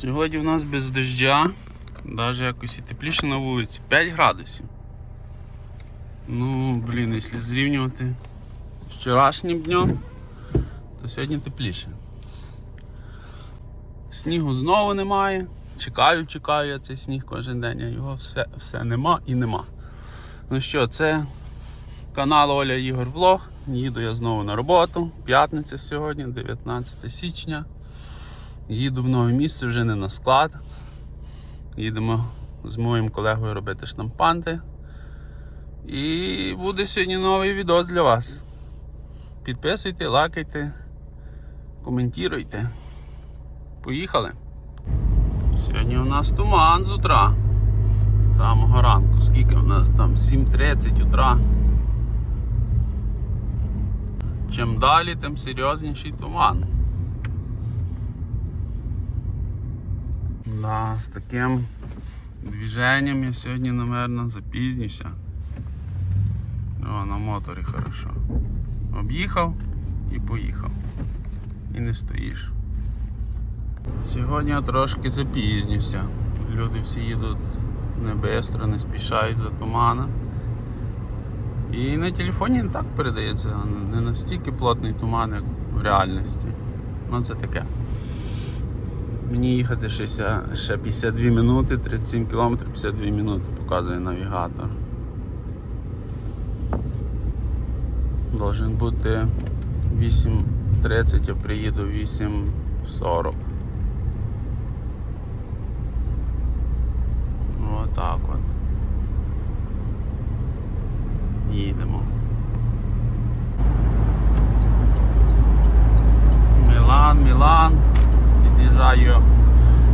Сьогодні у нас без дождя, навіть якось і тепліше на вулиці, 5 градусів. Ну, блін, якщо зрівнювати з вчорашнім днем, то сьогодні тепліше. Снігу знову немає. Чекаю, чекаю я цей сніг кожен день, а його все, все нема і нема. Ну що, це канал Оля Ігор Влог. Їду я знову на роботу. П'ятниця сьогодні, 19 січня. Їду в нове місце вже не на склад. Їдемо з моїм колегою робити штампанти. І буде сьогодні новий відос для вас. Підписуйте, лайкайте, коментуйте. Поїхали. Сьогодні у нас туман з утра. З самого ранку. Скільки у нас там? 7.30 утра. Чим далі, тим серйозніший туман. Да, з таким движенням я сьогодні, напевно, запізнюся. О, на моторі хорошо. Об'їхав і поїхав. І не стоїш. Сьогодні я трошки запізнюся. Люди всі їдуть не бистро, не спішають за тумана. І на телефоні не так передається, не настільки плотний туман, як в реальності. Ну це таке. Мені їхати ще, ще 52 минути, 37 км 52 минути показує навігатор. Должен бути 8.30, я приїду 8.40. Отак от. Їдемо. Мілан, Мілан. Під'їжджаю.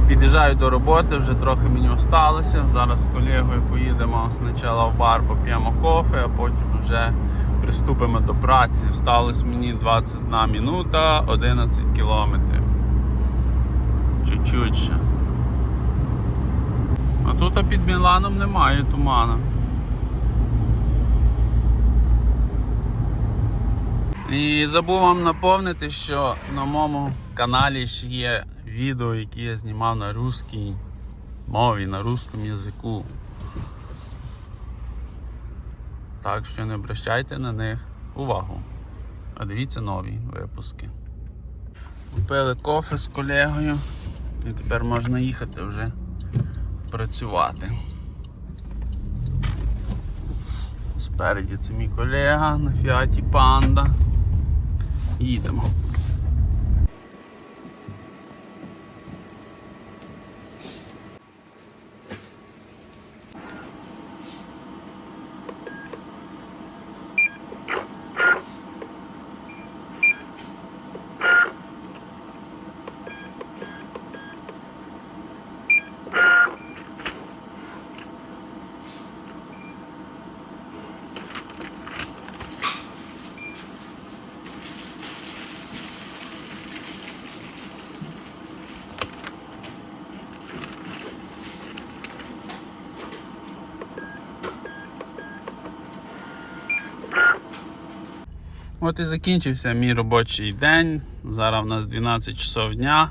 Під'їжджаю до роботи, вже трохи мені осталося. Зараз з колегою поїдемо спочатку в бар, поп'ємо кофе, а потім вже приступимо до праці. Осталось мені 21 минута, 11 кілометрів. Чуть-чуть ще. А тут під Міланом немає туману. І забув вам наповнити, що на моєму каналі ще є відео, які я знімав на русській мові, на русскому язику. Так що не обращайте на них увагу. А дивіться нові випуски. Купили кофе з колегою і тепер можна їхати вже працювати. Спереді це мій колега на Фіаті Панда. Їдемо. От і закінчився мій робочий день. Зараз у нас 12 часов дня.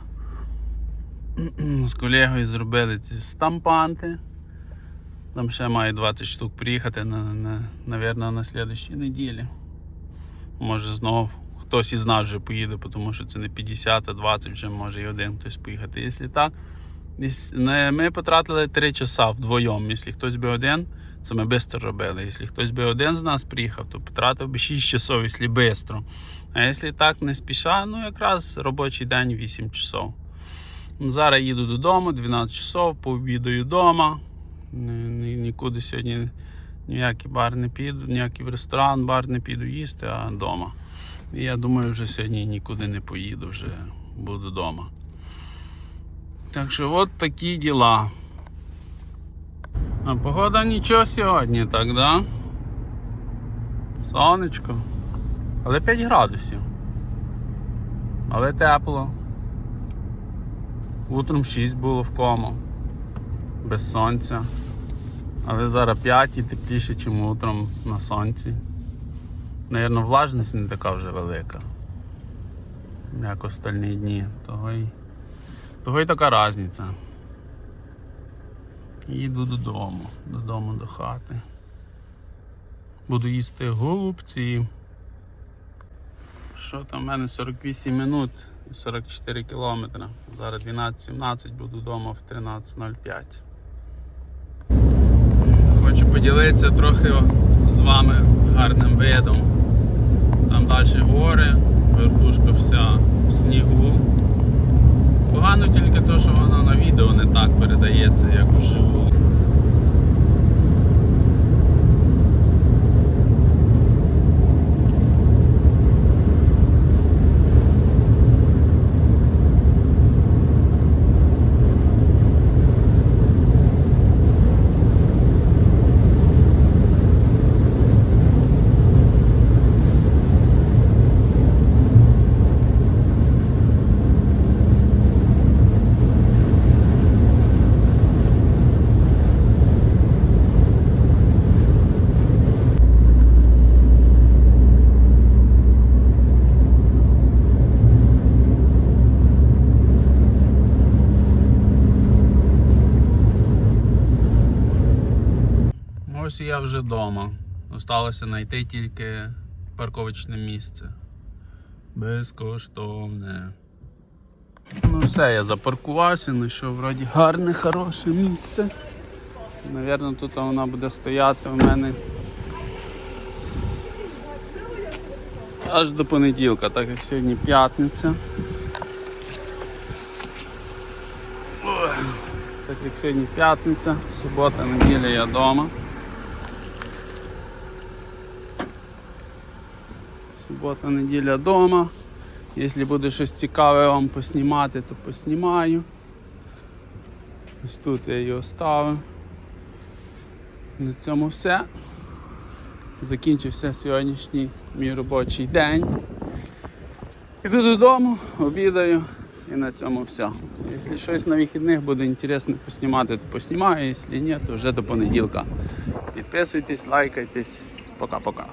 З колегою зробили ці стампанти. Там ще має 20 штук приїхати на, на, навірно, на слідчій неділі. Може знову хтось із нас вже поїде, тому що це не 50, а 20 вже може і один хтось поїхати. Якщо так, ми потратили 3 часа вдвоєм. Якщо хтось би один, це ми швидко робили. Якщо хтось би один з нас приїхав, то потратив би 6 часов, якщо швидко. А якщо так не спіша, ну якраз робочий день 8 часов. Ну, Зараз їду додому, 12 часов, пообідаю вдома. Ні, ні- нікуди сьогодні ніякий бар не піду, ніякий в ресторан, бар не піду їсти, а вдома. І я думаю, вже сьогодні нікуди не поїду, вже буду вдома. Так що от такі діла. А погода нічого сьогодні, так, да? Сонечко. Але 5 градусів. Але тепло. Утром 6 було в кому. Без сонця. Але зараз 5 і тепліше, ніж утром на сонці. Навірно, влажність не така вже велика. Як остальні дні. Того й Того й така різниця. Їду додому, додому до хати. Буду їсти голубці. Що там в мене 48 минут і 44 кілометри. Зараз 12.17, буду вдома в 13.05. Хочу поділитися трохи з вами гарним видом. Там далі гори, верхушка вся в снігу. Погано тільки те, що вона на відео не так передається, як вживу. Ось я вже вдома. Осталося знайти тільки парковочне місце. Безкоштовне. Ну все, я запаркувався, знайшов вроді гарне, хороше місце. Навірно, тут вона буде стояти у мене аж до понеділка, так як сьогодні п'ятниця. Так як сьогодні п'ятниця, субота, неділя я вдома. Субота, неділя вдома. Якщо буде щось цікаве вам поснімати, то поснімаю. Ось тут я її оставив. На цьому все. Закінчився сьогоднішній мій робочий день. Іду додому, обідаю і на цьому все. Якщо щось на вихідних буде інтересно поснімати, то поснімаю, якщо ні, то вже до понеділка. Підписуйтесь, лайкайтесь. Пока-пока.